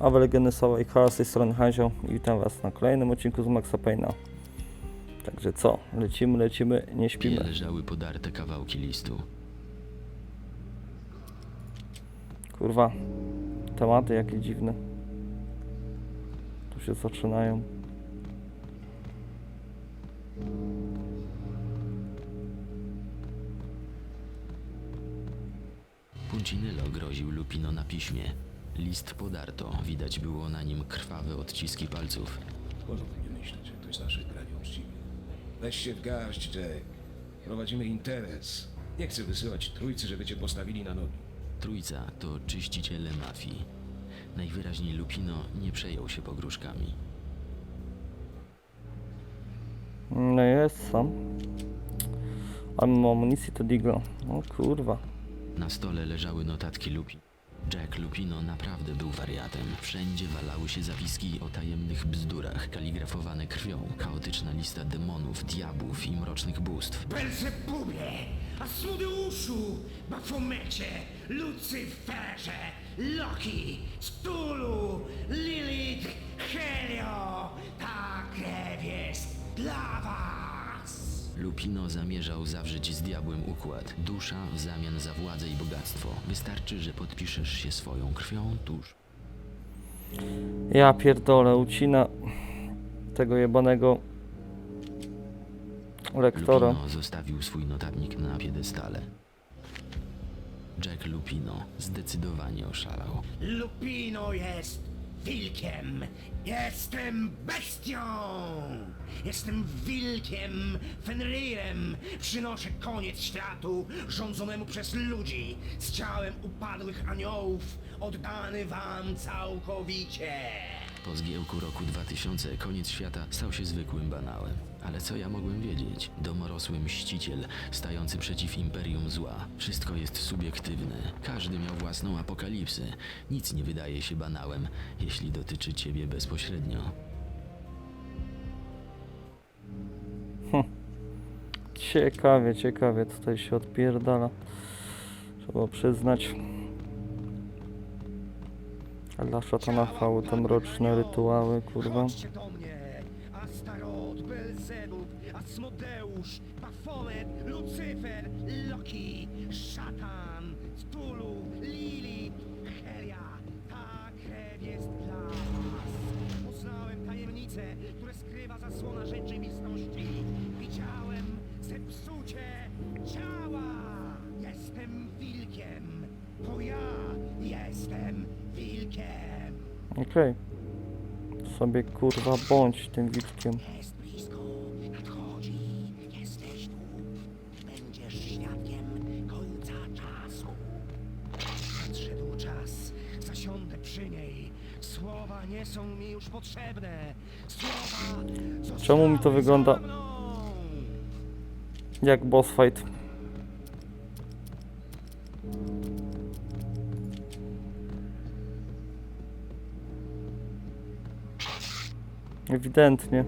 A w Legendy Słowa i Chaos z tej strony Hanzio i witam was na kolejnym odcinku z Maxa Payne'a. Także co? Lecimy, lecimy, nie śpimy. leżały podarte kawałki listu. Kurwa, tematy jakie dziwne. Tu się zaczynają. Puncinello groził Lupino na piśmie. List podarto, widać było na nim krwawe odciski palców. Można tak nie myśleć, jak ktoś z naszych brani uczciwy. Weź się w garść, Jack. Prowadzimy interes. Nie chcę wysyłać trójcy, żeby cię postawili na nogi. Trójca to czyściciele mafii. Najwyraźniej Lupino nie przejął się pogróżkami. No jest sam. A mam amunicji to Digla. O kurwa. Na stole leżały notatki Lupi. Jack Lupino naprawdę był wariatem. Wszędzie walały się zapiski o tajemnych bzdurach, kaligrafowane krwią, chaotyczna lista demonów, diabłów i mrocznych bóstw. Belzebubie, Asmodeuszu, Bafomecie, Lucyferze, Loki, Stulu, Lilith, Helio, ta krew jest dla was! Lupino zamierzał zawrzeć z diabłem układ. Dusza w zamian za władzę i bogactwo. Wystarczy, że podpiszesz się swoją krwią tuż. Ja pierdolę, ucina tego jebanego lektora. Lupino zostawił swój notatnik na piedestale. Jack Lupino zdecydowanie oszalał. Lupino jest wilkiem, jestem bestią! Jestem wilkiem, Fenrirem. Przynoszę koniec światu rządzonemu przez ludzi z ciałem upadłych aniołów, oddany wam całkowicie. Po zgiełku roku 2000 koniec świata stał się zwykłym banałem. Ale co ja mogłem wiedzieć? Domorosły mściciel, stający przeciw imperium zła. Wszystko jest subiektywne. Każdy miał własną apokalipsę. Nic nie wydaje się banałem, jeśli dotyczy ciebie bezpośrednio. Ciekawie, ciekawie tutaj się odpierdala. Trzeba przyznać. A Dla szatana chwały te mroczne rytuały, kurwa. Asmodeusz, Bafomet, Lucyfer, Loki, Szatan, Stulu, Lili, Helia. Ta krew jest dla was. Poznałem które skrywa zasłona. Słowa nie są mi już potrzebne. Słowa Czemu mi to wygląda-. Jak boss fight. Ewidentnie.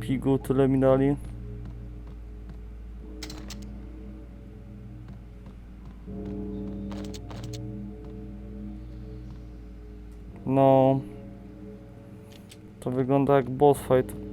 Pigu tyle mi dali. No. To wygląda jak boss fight.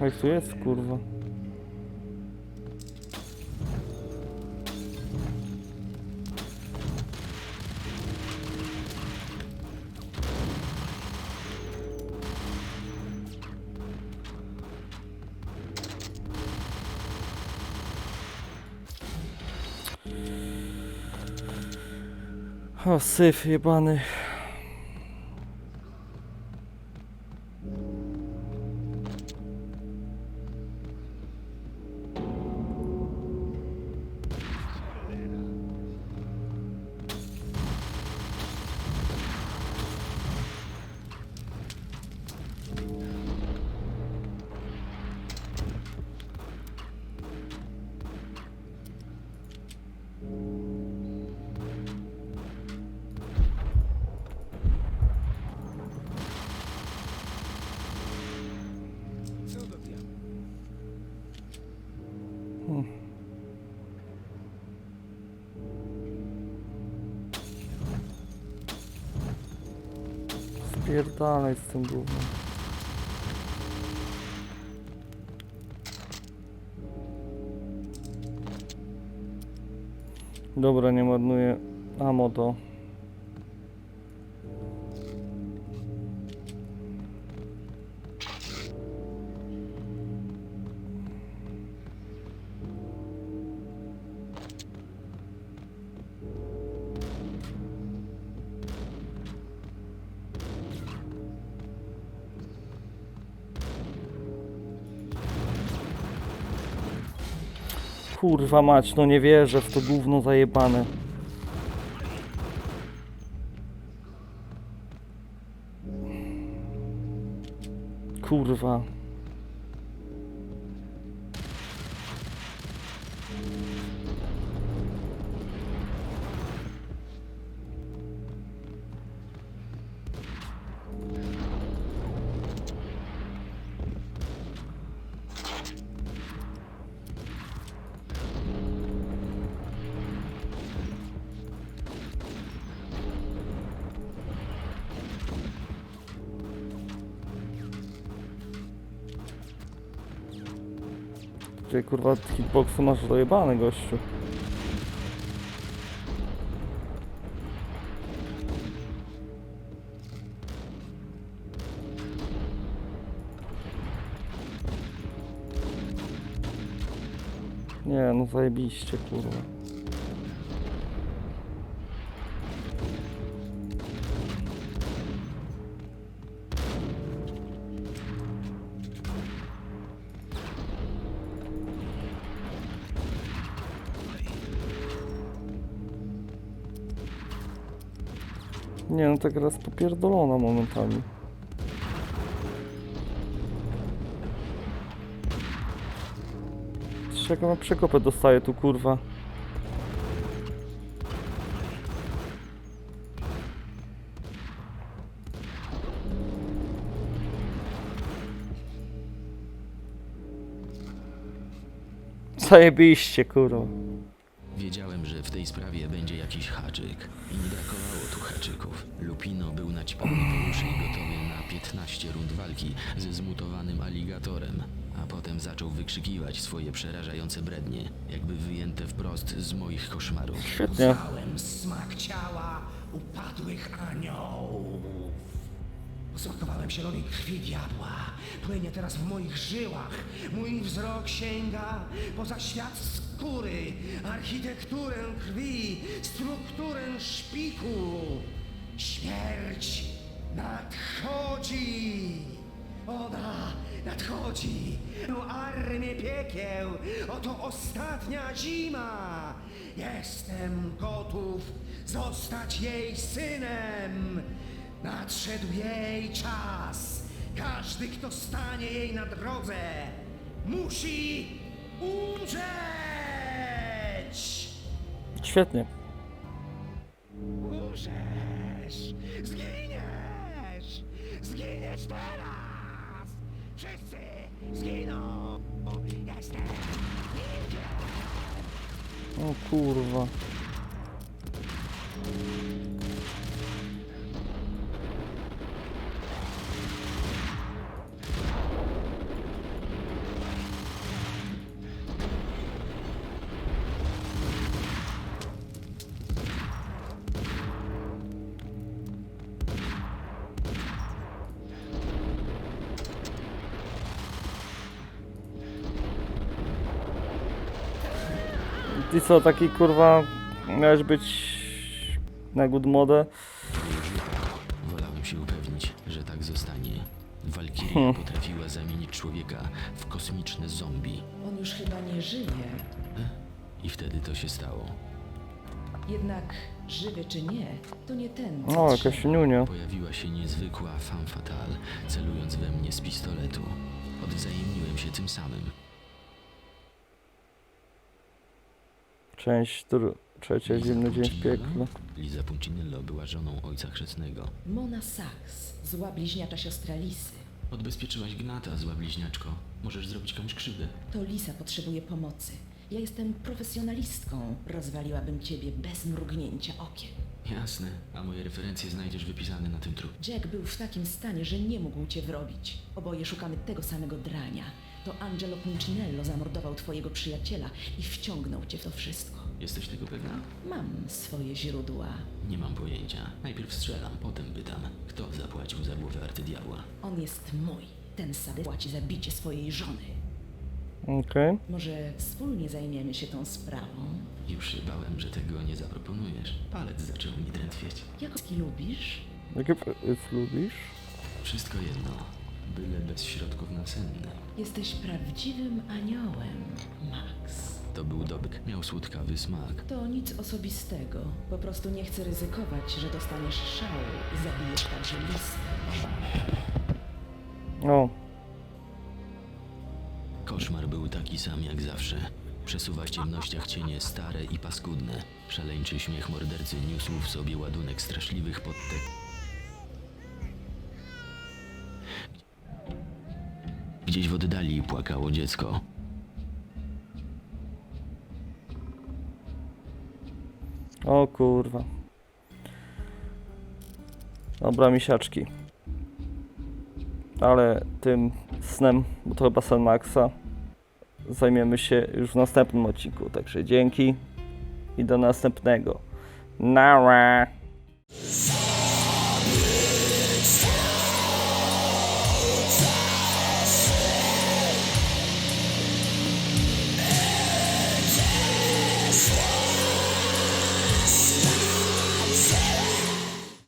Jak tu jest, kurwa? O, syf jebany. Hmm. Spierdalaj z tym głównym. Dobra, nie marnuję amo to. Kurwa mać, no nie wierzę w to gówno zajebane. Kurwa. Gdzie kurwa hitboxu masz dojebane gościu. Nie no zajebiście kurwa. Nie no ta gra jest popierdolona momentami. Czego na przekopę dostaję tu kurwa? Zajebiście kurwa. Wiedziałem, że w tej sprawie będzie jakiś haczyk. I nie brakowało tu haczyków. Lupino był naćpany po uszy i gotowy na 15 rund walki ze zmutowanym aligatorem, a potem zaczął wykrzykiwać swoje przerażające brednie, jakby wyjęte wprost z moich koszmarów. Świetnie. Znałem smak ciała upadłych aniołów. Posmakowałem zielonej krwi diabła. Płynie teraz w moich żyłach. Mój wzrok sięga poza świat skóry, architekturę krwi, strukturę szpiku. Śmierć nadchodzi. Ona nadchodzi. Armię piekieł. Oto ostatnia zima. Jestem gotów zostać jej synem. Nadszedł jej czas. Każdy, kto stanie jej na drodze, musi umrzeć. Świetnie. Umrzesz! Zginiesz! Zginiesz teraz! Wszyscy zginą! Jestem! O kurwa. Ty co, taki kurwa miałeś być na good modę? Już. Wolałem się upewnić, że tak zostanie. Walkiria Hmm. potrafiła zamienić człowieka w kosmiczne zombie. On już chyba nie żyje. I wtedy to się stało. Jednak żywy czy nie, to nie ten. co O, trzeba. jakaś niunia. Pojawiła się niezwykła femme fatale, celując we mnie z pistoletu. Odwzajemniłem się tym samym. Część dru- trzecia, Liza zimny dzień w piekle. Liza Puncinello była żoną ojca chrzestnego. Mona Sachs, zła bliźniacza siostra Lisy. Odbezpieczyłaś Gnata, zła bliźniaczko. Możesz zrobić komuś krzywdę. To Lisa potrzebuje pomocy. Ja jestem profesjonalistką. Rozwaliłabym ciebie bez mrugnięcia okiem. Jasne, a moje referencje znajdziesz wypisane na tym trupie. Jack był w takim stanie, że nie mógł cię wrobić. Oboje szukamy tego samego drania. To Angelo Puncinello zamordował twojego przyjaciela i wciągnął cię w to wszystko. Jesteś tego pewna? Mam swoje źródła. Nie mam pojęcia. Najpierw strzelam, potem pytam, kto zapłacił za głowę arcydiabła. On jest mój. Ten sady płaci za bicie swojej żony. Okej. Może wspólnie zajmiemy się tą sprawą? Już się bałem, że tego nie zaproponujesz. Palec zaczął mi drętwieć. Jakoski lubisz? Jakie lubisz? Wszystko jedno, byle bez środków nasennych. Jesteś prawdziwym aniołem, Max. To był dobyk, miał słodkawy smak. To nic osobistego. Po prostu nie chcę ryzykować, że dostaniesz szału i zabijesz także lisy. O, Koszmar był taki sam jak zawsze. Przesuwa w ciemnościach cienie stare i paskudne. Szaleńczy śmiech mordercy niósł w sobie ładunek straszliwych podtek. Gdzieś w oddali płakało dziecko. o kurwa. Dobra, misiaczki. Ale tym snem, bo to chyba sen Maxa, zajmiemy się już w następnym odcinku. Także dzięki i do następnego. Nara!